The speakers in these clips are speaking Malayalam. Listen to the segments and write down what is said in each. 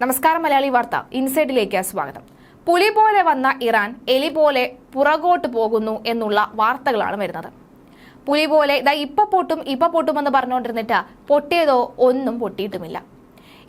നമസ്കാരം മലയാളി വാർത്ത ഇൻസൈഡിലേക്ക് സ്വാഗതം. പുലി പോലെ വന്ന ഇറാൻ എലി പോലെ പുറകോട്ട് പോകുന്നു എന്നുള്ള വാർത്തകളാണ് വരുന്നത്. പുലി പോലെ ഇതാ ഇപ്പൊ പൊട്ടും ഇപ്പൊ പൊട്ടുമെന്ന് പറഞ്ഞുകൊണ്ടിരുന്നിട്ട് പൊട്ടിയതോ ഒന്നും പൊട്ടിയിട്ടുമില്ല.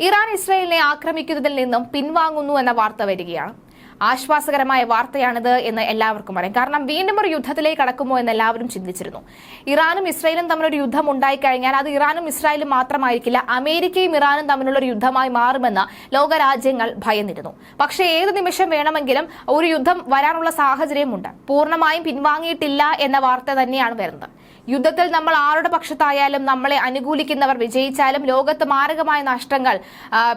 ഇറാൻ ഇസ്രായേലിനെ ആക്രമിക്കുന്നതിൽ നിന്നും പിൻവാങ്ങുന്നു എന്ന വാർത്ത വരികയാണ്. ആശ്വാസകരമായ വാർത്തയാണിത് എന്ന് എല്ലാവർക്കും അറിയാം. കാരണം വീണ്ടും ഒരു യുദ്ധത്തിലേക്ക് കടക്കുമോ എന്ന് എല്ലാവരും ചിന്തിച്ചിരുന്നു. ഇറാനും ഇസ്രായേലും തമ്മിലൊരു യുദ്ധം ഉണ്ടായിക്കഴിഞ്ഞാൽ അത് ഇറാനും ഇസ്രായേലും മാത്രമായിരിക്കില്ല അമേരിക്കയും ഇറാനും തമ്മിലുള്ള ഒരു യുദ്ധമായി മാറുമെന്ന് ലോകരാജ്യങ്ങൾ ഭയന്നിരുന്നു. പക്ഷേ ഏത് നിമിഷം വേണമെങ്കിലും ഒരു യുദ്ധം വരാനുള്ള സാഹചര്യമുണ്ട്. പൂർണമായും പിൻവാങ്ങിയിട്ടില്ല എന്ന വാർത്ത തന്നെയാണ് വരുന്നത്. യുദ്ധത്തിൽ നമ്മൾ ആരുടെ പക്ഷത്തായാലും നമ്മളെ അനുകൂലിക്കുന്നവർ വിജയിച്ചാലും ലോകത്ത് മാരകമായ നഷ്ടങ്ങൾ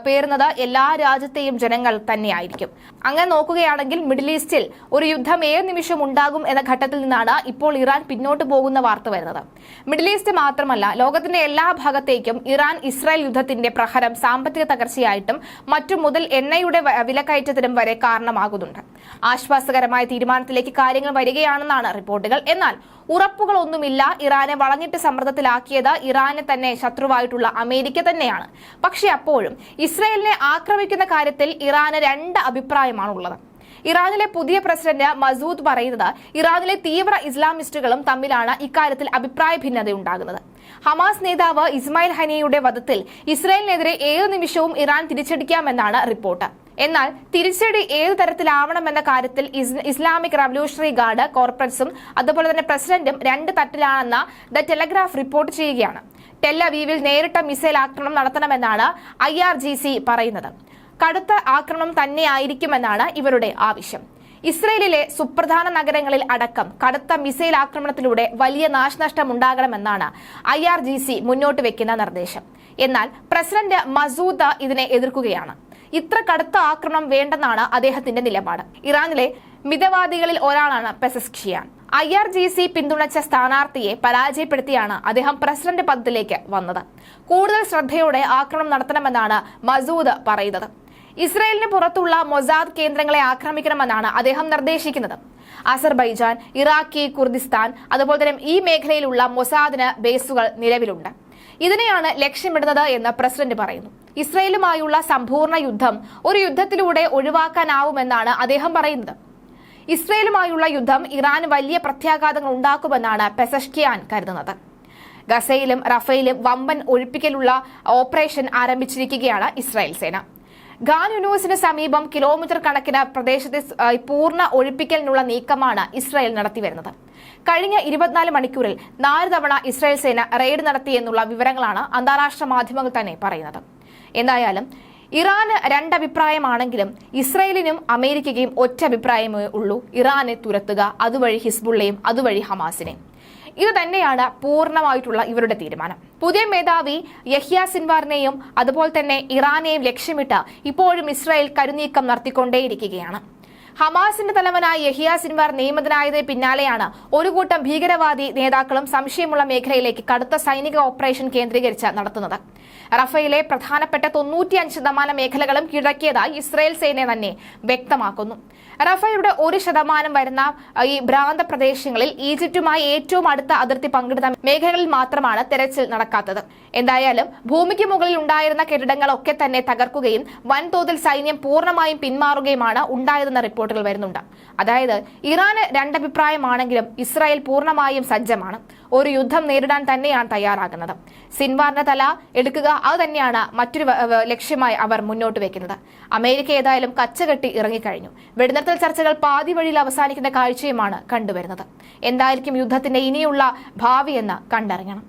പേറുന്നത് എല്ലാ രാജ്യത്തെയും ജനങ്ങൾ തന്നെയായിരിക്കും. അങ്ങനെ നോക്കുകയാണെങ്കിൽ മിഡിൽ ഈസ്റ്റിൽ ഒരു യുദ്ധം ഏത് നിമിഷം ഉണ്ടാകും എന്ന ഘട്ടത്തിൽ നിന്നാണ് ഇപ്പോൾ ഇറാൻ പിന്നോട്ട് പോകുന്ന വാർത്ത വരുന്നത്. മിഡിൽ ഈസ്റ്റ് മാത്രമല്ല ലോകത്തിന്റെ എല്ലാ ഭാഗത്തേക്കും ഇറാൻ ഇസ്രായേൽ യുദ്ധത്തിന്റെ പ്രഹരം സാമ്പത്തിക തകർച്ചയായിട്ടും മറ്റു മുതൽ എണ്ണയുടെ വിലക്കയറ്റത്തിനും വരെ കാരണമാകുന്നുണ്ട്. ആശ്വാസകരമായ തീരുമാനത്തിലേക്ക് കാര്യങ്ങൾ വരികയാണെന്നാണ് റിപ്പോർട്ടുകൾ. എന്നാൽ ഉറപ്പുകളൊന്നുമില്ല ഇറാനെ വളഞ്ഞിട്ട് സമ്മർദ്ദത്തിലാക്കിയത് ഇറാനെ തന്നെ ശത്രുവായിട്ടുള്ള അമേരിക്ക തന്നെയാണ്. പക്ഷെ അപ്പോഴും ഇസ്രയേലിനെ ആക്രമിക്കുന്ന കാര്യത്തിൽ ഇറാന് രണ്ട് അഭിപ്രായമാണുള്ളത്. ഇറാനിലെ പുതിയ പ്രസിഡന്റ് മസൂദ് പറയുന്നത് ഇറാനിലെ തീവ്ര ഇസ്ലാമിസ്റ്റുകളും തമ്മിലാണ് ഇക്കാര്യത്തിൽ അഭിപ്രായ ഭിന്നത ഉണ്ടാകുന്നത് ഹമാസ് നേതാവ് ഇസ്മായിൽ ഹനിയുടെ വധത്തിൽ ഇസ്രായേലിനെതിരെ ഏത് നിമിഷവും ഇറാൻ തിരിച്ചടിക്കാമെന്നാണ് റിപ്പോർട്ട്. എന്നാൽ തിരിച്ചടി ഏത് തരത്തിലാവണമെന്ന കാര്യത്തിൽ ഇസ്ലാമിക് റവല്യൂഷണറി ഗാർഡ് കോർപ്പറേറ്റ്സും അതുപോലെ തന്നെ പ്രസിഡന്റും രണ്ട് തട്ടിലാണെന്ന ദ ടെലഗ്രാഫ് റിപ്പോർട്ട് ചെയ്യുകയാണ്. ടെല്ലവീവിൽ നേരിട്ട മിസൈൽ ആക്രമണം നടത്തണമെന്നാണ് ഐ ആർ ജി സി പറയുന്നത്. കടുത്ത ആക്രമണം തന്നെയായിരിക്കുമെന്നാണ് ഇവരുടെ ആവശ്യം. ഇസ്രയേലിലെ സുപ്രധാന നഗരങ്ങളിൽ അടക്കം കടുത്ത മിസൈൽ ആക്രമണത്തിലൂടെ വലിയ നാശനഷ്ടം ഉണ്ടാകണമെന്നാണ് ഐ ആർ ജി സി മുന്നോട്ട് വെക്കുന്ന നിർദ്ദേശം. എന്നാൽ പ്രസിഡന്റ് മസൂദ ഇതിനെ എതിർക്കുകയാണ്. ഇത്ര കടുത്ത ആക്രമണം വേണ്ടെന്നാണ് അദ്ദേഹത്തിന്റെ നിലപാട്. ഇറാനിലെ മിതവാദികളിൽ ഒരാളാണ് Pezeshkian I R G C പിന്തുണച്ച സ്ഥാനാർത്ഥിയെ പരാജയപ്പെടുത്തിയാണ് അദ്ദേഹം പ്രസിഡന്റ് പദത്തിലേക്ക് വന്നത്. കൂടുതൽ ശ്രദ്ധയോടെ ആക്രമണം നടത്തണമെന്നാണ് മസൂദ് പറയുന്നത്. ഇസ്രയേലിന് പുറത്തുള്ള മൊസാദ് കേന്ദ്രങ്ങളെ ആക്രമിക്കണമെന്നാണ് അദ്ദേഹം നിർദ്ദേശിക്കുന്നത്. അസർബൈജാൻ ഇറാഖി കുർദിസ്ഥാൻ അതുപോലെ തന്നെ ഈ മേഖലയിലുള്ള മൊസാദിന് ബേസുകൾ നിലവിലുണ്ട്. ഇതിനെയാണ് ലക്ഷ്യമിടുന്നത് എന്ന് പ്രസിഡന്റ് പറയുന്നു. ഇസ്രയേലുമായുള്ള സമ്പൂർണ യുദ്ധം ഒരു യുദ്ധത്തിലൂടെ ഒഴിവാക്കാനാവുമെന്നാണ് അദ്ദേഹം പറയുന്നത്. ഇസ്രയേലുമായുള്ള യുദ്ധം ഇറാൻ വലിയ പ്രത്യാഘാതങ്ങൾ ഉണ്ടാക്കുമെന്നാണ് പെസഷ്കിയാൻ കരുതുന്നത്. ഗസയിലും റഫയിലും വമ്പൻ ഒഴിപ്പിക്കലുള്ള ഓപ്പറേഷൻ ആരംഭിച്ചിരിക്കുകയാണ് ഇസ്രായേൽ സേന. ഖാൻ യൂണിവേഴ്സിന് സമീപം കിലോമീറ്റർ കണക്കിന് പ്രദേശത്തെ പൂർണ ഒഴിപ്പിക്കലിനുള്ള നീക്കമാണ് ഇസ്രായേൽ നടത്തിവരുന്നത്. കഴിഞ്ഞ ഇരുപത്തിനാല് മണിക്കൂറിൽ നാല് തവണ ഇസ്രായേൽ സേന റെയ്ഡ് നടത്തിയെന്നുള്ള വിവരങ്ങളാണ് അന്താരാഷ്ട്ര മാധ്യമങ്ങൾ തന്നെ പറയുന്നത്. എന്തായാലും ഇറാന് രണ്ടഭിപ്രായമാണെങ്കിലും ഇസ്രയേലിനും അമേരിക്കയ്ക്കും ഒറ്റ അഭിപ്രായമേ ഉള്ളൂ. ഇറാനെ തുരത്തുക അതുവഴി ഹിസ്ബുള്ളയും അതുവഴി ഹമാസിനെയും. ഇത് തന്നെയാണ് പൂർണമായിട്ടുള്ള ഇവരുടെ തീരുമാനം. പുതിയ മേധാവി യഹ്യ സിൻവാറിനെയും അതുപോലെ തന്നെ ഇറാനെയും ലക്ഷ്യമിട്ട് ഇപ്പോഴും ഇസ്രായേൽ കരുനീക്കം നടത്തിക്കൊണ്ടേയിരിക്കുകയാണ്. ഹമാസിന്റെ തലവനായ യഹിയ സിൻവാർ നിയമിതനായതിന് പിന്നാലെയാണ് ഒരു കൂട്ടം ഭീകരവാദി നേതാക്കളും സംശയമുള്ള മേഖലയിലേക്ക് കടുത്ത സൈനിക ഓപ്പറേഷൻ കേന്ദ്രീകരിച്ച് നടത്തുന്നത്. റഫയിലെ പ്രധാനപ്പെട്ട തൊണ്ണൂറ്റിയഞ്ച് ശതമാനം മേഖലകളും കീഴടക്കിയതായി ഇസ്രായേൽ സേന തന്നെ വ്യക്തമാക്കുന്നു. റഫയുടെ ഒരു ശതമാനം വരുന്ന ഈ ഭ്രാന്ത പ്രദേശങ്ങളിൽ ഈജിപ്തുമായി ഏറ്റവും അടുത്ത അതിർത്തി പങ്കിടുന്ന മേഖലകളിൽ മാത്രമാണ് തെരച്ചിൽ നടക്കാത്തത്. എന്തായാലും ഭൂമിക്ക് മുകളിൽ ഉണ്ടായിരുന്ന കെട്ടിടങ്ങളൊക്കെ തന്നെ തകർക്കുകയും വൻതോതിൽ സൈന്യം പൂർണമായും പിന്മാറുകയുമാണ് ഉണ്ടായതെന്ന റിപ്പോർട്ടുകൾ വരുന്നുണ്ട്. അതായത് ഇറാന് രണ്ടഭിപ്രായമാണെങ്കിലും ഇസ്രായേൽ പൂർണമായും സജ്ജമാണ്. ഒരു യുദ്ധം നേരിടാൻ തന്നെയാണ് തയ്യാറാകുന്നത്. സിൻവാറിന്റെ തല എടുക്കുക. അത് തന്നെയാണ് മറ്റൊരു ലക്ഷ്യമായി അവർ മുന്നോട്ട് വെക്കുന്നത്. അമേരിക്ക ഏതായാലും കച്ചകെട്ടി ഇറങ്ങിക്കഴിഞ്ഞു. വെടിനിർത്തൽ ചർച്ചകൾ പാതി വഴിയിൽ അവസാനിക്കുന്ന കാഴ്ചയുമാണ് കണ്ടുവരുന്നത്. എന്തായിരിക്കും യുദ്ധത്തിന്റെ ഇനിയുള്ള ഭാവി എന്ന് കണ്ടറിയണം.